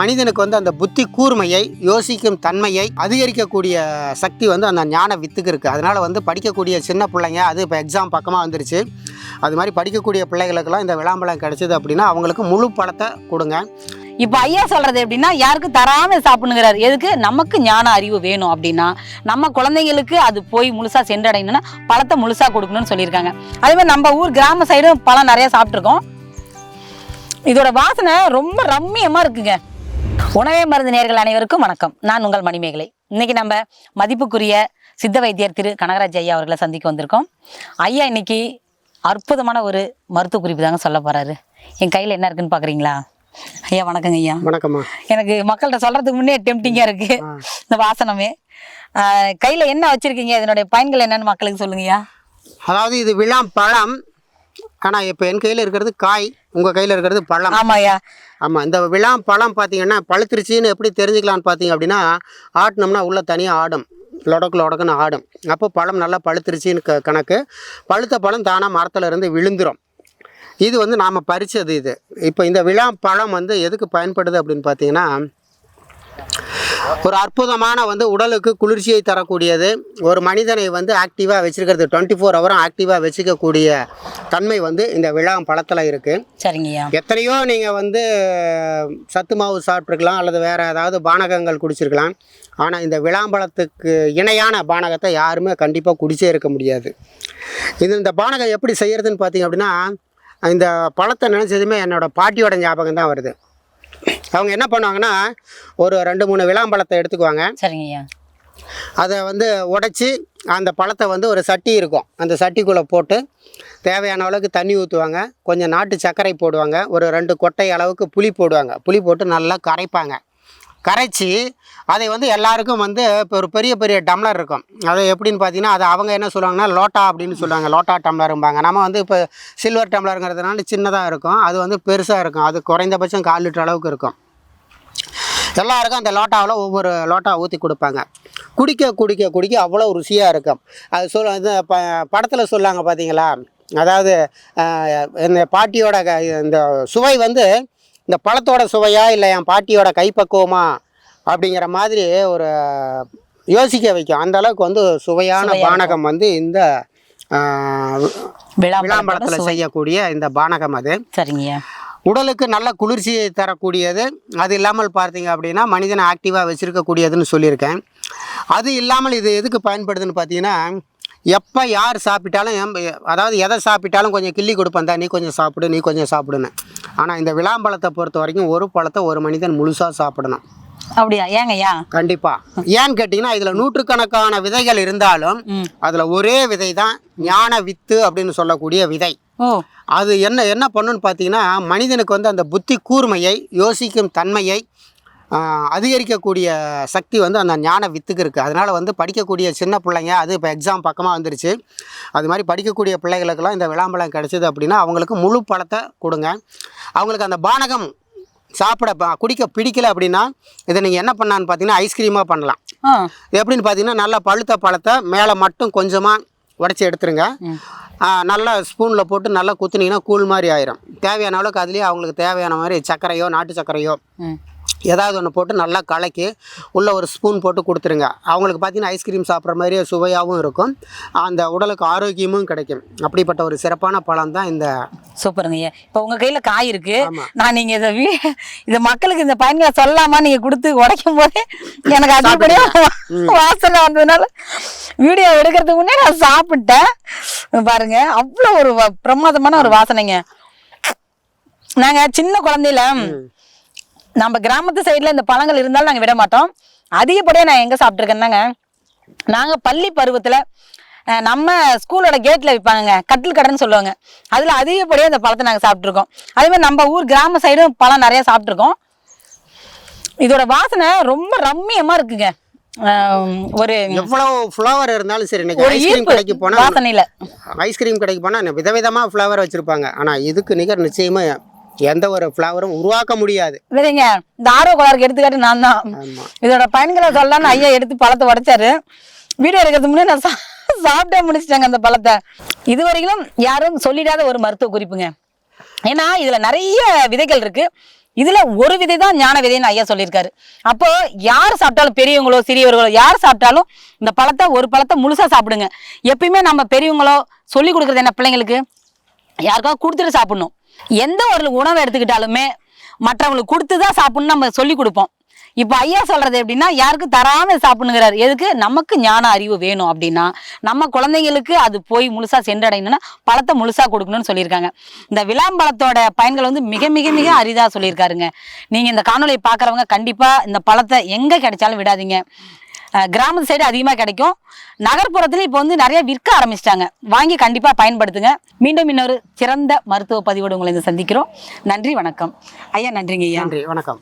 மனிதனுக்கு வந்து அந்த புத்தி கூர்மையை யோசிக்கும் தன்மையை அதிகரிக்கக்கூடிய சக்தி வந்து அந்த ஞான வித்துக்கு இருக்குது அதனால் வந்து படிக்கக்கூடிய சின்ன பிள்ளைங்க அது இப்போ எக்ஸாம் பக்கமாக வந்துருச்சு. அது மாதிரி படிக்கக்கூடிய பிள்ளைகளுக்கெல்லாம் இந்த விளாம்பழம் கிடைச்சிது அப்படின்னா அவங்களுக்கு முழு பழத்தை கொடுங்க. இப்போ ஐயா சொல்றது எப்படின்னா யாருக்கு தராம சாப்பிடுங்கிறாரு எதுக்கு? நமக்கு ஞான அறிவு வேணும் அப்படின்னா நம்ம குழந்தைங்களுக்கு அது போய் முழுசா சென்றடையணும்னா பழத்தை முழுசா கொடுக்கணும்னு சொல்லியிருக்காங்க. அதே மாதிரி நம்ம ஊர் கிராம சைடும் பழம் நிறைய சாப்பிட்ருக்கோம் இதோட வாசனை ரொம்ப ரம்மியமா இருக்குங்க. உணவே மருந்து நேர்கள் அனைவருக்கும் வணக்கம். நான் உங்கள் மணிமேகலை. இன்னைக்கு நம்ம மதிப்புக்குரிய சித்த வைத்தியர் திரு கனகராஜ் ஐயா அவர்களை சந்திக்க வந்திருக்கோம். ஐயா இன்னைக்கு அற்புதமான ஒரு மருத்துவ குறிப்பு தாங்க சொல்ல போறாரு. என் கையில் என்ன இருக்குன்னு பார்க்குறீங்களா ஐயா வணக்கங்க ஐயா. வணக்கம்மா. எனக்கு மக்கள்கிட்ட சொல்றதுக்கு முன்னே டெம்டிங்கா இருக்கு. இந்த வாசனமே. கையில என்ன வச்சிருக்கீங்க? இதனுடைய பயன்கள் என்னன்னு மக்களுக்கு சொல்லுங்கய்யா அதாவது இது விளாம் பழம். ஆனால் இப்போ என் கையில் இருக்கிறது காய் உங்கள் கையில் இருக்கிறது பழம். ஆமாய்யா. ஆமாம் இந்த விளாம் பழம் பார்த்தீங்கன்னா பழுத்துருச்சின்னு எப்படி தெரிஞ்சுக்கலான்னு பார்த்தீங்க அப்படின்னா ஆட்டினோம்னா உள்ளே தனியாக ஆடும். லொடக்கு லொடக்குன்னு ஆடும். அப்போ பழம் நல்லா பழுத்துருச்சின்னு க கணக்கு. பழுத்த பழம் தானாக மரத்துல இருந்து விழுந்துரும். இது வந்து நாம் பறிச்சது இது. இப்போ இந்த விழா பழம் வந்து எதுக்கு பயன்படுது அப்படின்னு பார்த்தீங்கன்னா ஒரு அற்புதமான வந்து உடலுக்கு குளிர்ச்சியை தரக்கூடியது. ஒரு மனிதனை வந்து ஆக்டிவாக வச்சிருக்கிறது டுவெண்ட்டி ஃபோர் ஹவரும் ஆக்டிவாக வச்சுக்கக்கூடிய தன்மை வந்து இந்த விழா பழத்தில் இருக்குது சரிங்கய்யா. எத்தனையோ நீங்கள் வந்து சத்து மாவு சாப்பிட்ருக்கலாம் அல்லது வேறு ஏதாவது பானகங்கள் குடிச்சிருக்கலாம். ஆனால் இந்த விளாம்பழத்துக்கு இணையான பானகத்தை யாருமே கண்டிப்பாக குடிச்சே இருக்க முடியாது. இது இந்த பானகம் எப்படி செய்யறதுன்னு பார்த்தீங்க அப்படின்னா இந்த பழத்தை நினச்சதுமே என்னோட பாட்டியோட ஞாபகம் தான் வருது. அவங்க என்ன பண்ணுவாங்கன்னா ஒரு ரெண்டு மூணு விளாம்பழத்தை எடுத்துக்குவாங்க. சரிங்கய்யா. அதை வந்து உடைச்சி அந்த பழத்தை வந்து ஒரு சட்டி இருக்கும். அந்த சட்டிக்குள்ளே போட்டு தேவையான அளவுக்கு தண்ணி ஊற்றுவாங்க கொஞ்சம் நாட்டு சர்க்கரை போடுவாங்க. ஒரு ரெண்டு கொட்டை அளவுக்கு புளி போடுவாங்க. புளி போட்டு நல்லா கரைப்பாங்க. கரைச்சி அதை வந்து எல்லாருக்கும் வந்து இப்போ ஒரு பெரிய பெரிய டம்ளர் இருக்கும். அது எப்படின்னு பார்த்தீங்கன்னா அது அவங்க என்ன சொல்லுவாங்கன்னா லோட்டா அப்படின்னு சொல்லுவாங்க. லோட்டா டம்ளரும்பாங்க. நம்ம வந்து இப்போ சில்வர் டம்ளருங்கிறதுனால சின்னதாக இருக்கும். அது வந்து பெருசாக இருக்கும். அது குறைந்தபட்சம் கால் லிட்டர் அளவுக்கு இருக்கும். எல்லாருக்கும் அந்த லோட்டாவில் ஒவ்வொரு லோட்டா ஊற்றி கொடுப்பாங்க. குடிக்க குடிக்க குடிக்க அவ்வளோ ருசியாக இருக்கும். அது சொல் இது ப படத்தில் சொல்லாங்க பார்த்தீங்களா அதாவது இந்த பாட்டியோட க இந்த சுவை வந்து இந்த பழத்தோட சுவையா இல்லை என் பாட்டியோட கைப்பக்குவமா அப்படிங்கிற மாதிரி ஒரு யோசிக்க வைக்கும். அந்த அளவுக்கு வந்து சுவையான சுவையா பானகம் வந்து இந்த சுவை. செய்யக்கூடிய இந்த பானகம் அது. சரிங்கய்யா உடலுக்கு நல்ல குளிர்ச்சியை தரக்கூடியது. அது இல்லாமல் பார்த்தீங்க அப்படின்னா மனிதனை ஆக்டிவாக வச்சுருக்கக்கூடியதுன்னு சொல்லியிருக்கேன். அது இல்லாமல் இது எதுக்கு பயன்படுதுன்னு பார்த்தீங்கன்னா எப்போ யார் சாப்பிட்டாலும் அதாவது எதை சாப்பிட்டாலும் கொஞ்சம் கிள்ளி கொடுப்பேன் தான் நீ கொஞ்சம் சாப்பிடு நீ கொஞ்சம் சாப்பிடுன்னு. ஆனால் இந்த விளாம்பழத்தை பொறுத்த வரைக்கும் ஒரு பழத்தை ஒரு மனிதன் முழுசாக சாப்பிடணும். அப்படியா? ஏங்கய்யா? கண்டிப்பாக ஏன்னு கேட்டிங்கன்னா இதில் நூற்றுக்கணக்கான விதைகள் இருந்தாலும் அதில் ஒரே விதை தான் ஞான வித்து அப்படின்னு சொல்லக்கூடிய விதை. அது என்ன என்ன பண்ணுன்னு பார்த்தீங்கன்னா மனிதனுக்கு வந்து அந்த புத்தி கூர்மையை யோசிக்கும் தன்மையை அதிகரிக்கக்கூடிய சக்தி வந்து அந்த ஞான வித்துக்கு இருக்குது அதனால் வந்து படிக்கக்கூடிய சின்ன பிள்ளைங்க அது இப்போ எக்ஸாம் பக்கமாக வந்துருச்சு. அது மாதிரி படிக்கக்கூடிய பிள்ளைகளுக்கெல்லாம் இந்த விளாம்பழம் கிடச்சிது அப்படின்னா அவங்களுக்கு முழு பழத்தை கொடுங்க. அவங்களுக்கு அந்த பானகம் சாப்பிட ப- குடிக்க பிடிக்கல அப்படின்னா இதை நீங்கள் என்ன பண்ணான்னு பார்த்தீங்கன்னா ஐஸ்கிரீமாக பண்ணலாம். எப்படின்னு பார்த்தீங்கன்னா நல்லா பழுத்த பழத்தை மேலே மட்டும் கொஞ்சமாக உடச்சி எடுத்துருங்க. நல்லா ஸ்பூனில் போட்டு நல்லா குத்துனீங்கன்னா கூழ் மாதிரி ஆயிரும். தேவையான அளவுக்கு அதுலேயே அவங்களுக்கு தேவையான மாதிரி சர்க்கரையோ நாட்டு சர்க்கரையோ ஏதாவது ஒன்று போட்டு நல்லா கலக்கி உள்ளே ஒரு ஸ்பூன் போட்டு கொடுத்துருங்க. அவங்களுக்கு பார்த்தீங்கன்னா ஐஸ்கிரீம் சாப்பிட்ற மாதிரியே சுவையாகவும் இருக்கும். அந்த உடலுக்கு ஆரோக்கியமும் கிடைக்கும். அப்படிப்பட்ட ஒரு சிறப்பான பழம் தான் இந்த சூப்பருங்கய்யா இப்போ உங்க கையில காய் இருக்கு. ஆமா. நான் நீங்க இதை வீ இதை மக்களுக்கு இந்த பயன்களை சொல்லலாமா நீங்க கொடுத்து உடைக்கும் போதே எனக்கு அதிகப்படியா வாசனை வந்ததுனால வீடியோ எடுக்கிறதுக்கு முன்னே நான் சாப்பிட்டேன். பாருங்க அவ்வளோ ஒரு பிரமாதமான ஒரு வாசனைங்க. நாங்க சின்ன குழந்தையில நம்ம கிராமத்து சைடுல இந்த பழங்கள் இருந்தாலும் நாங்க விட மாட்டோம். அதிகப்படியா நான் எங்க சாப்பிட்டுருக்கேன்னாங்க நாங்க பள்ளி பருவத்துல நம்ம ஸ்கூலோட கேட்ல விற்பாங்க கட்டில் கடைன்னு சொல்லுவாங்க. அதுல அதிகப்படியா இந்த பழத்தை நாங்க சாப்பிட்டுருக்கோம். அதே மாதிரி நம்ம ஊர் கிராம சைடும் பழம் நிறைய சாப்பிட்டுருக்கோம். இதோட வாசனை ரொம்ப ரம்மியமா இருக்குங்க. ஒரு எவ்வளவு ஃப்ளவர் இருந்தாலும் சரி இன்னைக்கு ஐஸ்கிரீம் கடைக்கு போனால் வாசனையில. ஐஸ்கிரீம் கடைக்கு போனால் விதவிதமாக ஃப்ளவர் வச்சுருப்பாங்க. ஆனால் இதுக்கு நிகர் நிச்சயமாக எந்த ஒரு ஃப்ளவரும் உருவாக்க முடியாது. விதைங்க இந்த ஆர்வ கோளாறுக்கு எடுத்துக்காட்டு நான் தான். இதோட பயன்களை சொல்லலாம்னு ஐயா எடுத்து பழத்தை உடைச்சாரு. வீடியோ எடுக்கிறதுக்கு முன்னே நான் சாப்பிட்டே முடிச்சிட்டேங்க அந்த பழத்தை. இது வரைக்கும் யாரும் சொல்லிடாத ஒரு மருத்துவ குறிப்புங்க. ஏன்னா இதுல நிறைய விதைகள் இருக்கு. இதுல ஒரு விதை தான் ஞான விதைன்னு ஐயா சொல்லியிருக்காரு. அப்போ யார் சாப்பிட்டாலும் பெரியவங்களோ சிறியவர்களோ யார் சாப்பிட்டாலும் இந்த பழத்தை ஒரு பழத்தை முழுசா சாப்பிடுங்க. எப்பயுமே நம்ம பெரியவங்களோ சொல்லி கொடுக்குறது என்ன பிள்ளைங்களுக்கு? யாருக்காவது கொடுத்துட்டு சாப்பிடணும். எந்த ஒரு உணவை எடுத்துக்கிட்டாலுமே மற்றவங்களுக்கு கொடுத்து தான் சாப்பிட்ணும்னு நம்ம சொல்லி கொடுப்போம். இப்போ ஐயா சொல்றது எப்படின்னா யாருக்கும் தராம சாப்பிடுங்கிறாரு எதுக்கு? நமக்கு ஞான அறிவு வேணும் அப்படின்னா நம்ம குழந்தைங்களுக்கு அது போய் முழுசா சென்றடையணும்னா பழத்தை முழுசா கொடுக்கணும்னு சொல்லியிருக்காங்க. இந்த விளாம்பழத்தோட பயன்கள் வந்து மிக மிக மிக அரிதா சொல்லியிருக்காருங்க. நீங்க இந்த காணொலியை பார்க்குறவங்க கண்டிப்பா இந்த பழத்தை எங்க கிடைச்சாலும் விடாதீங்க. கிராமத்து சைடு அதிகமாக கிடைக்கும். நகர்ப்புறத்தில் இப்போ வந்து நிறைய விற்க ஆரம்பிச்சிட்டாங்க. வாங்கி கண்டிப்பாக பயன்படுத்துங்க. மீண்டும் இன்னொரு சிறந்த மருத்துவ பதிவோடு உங்களை சந்திக்கிறோம். நன்றி வணக்கம். ஐயா நன்றிங்க ஐயா. நன்றி வணக்கம்.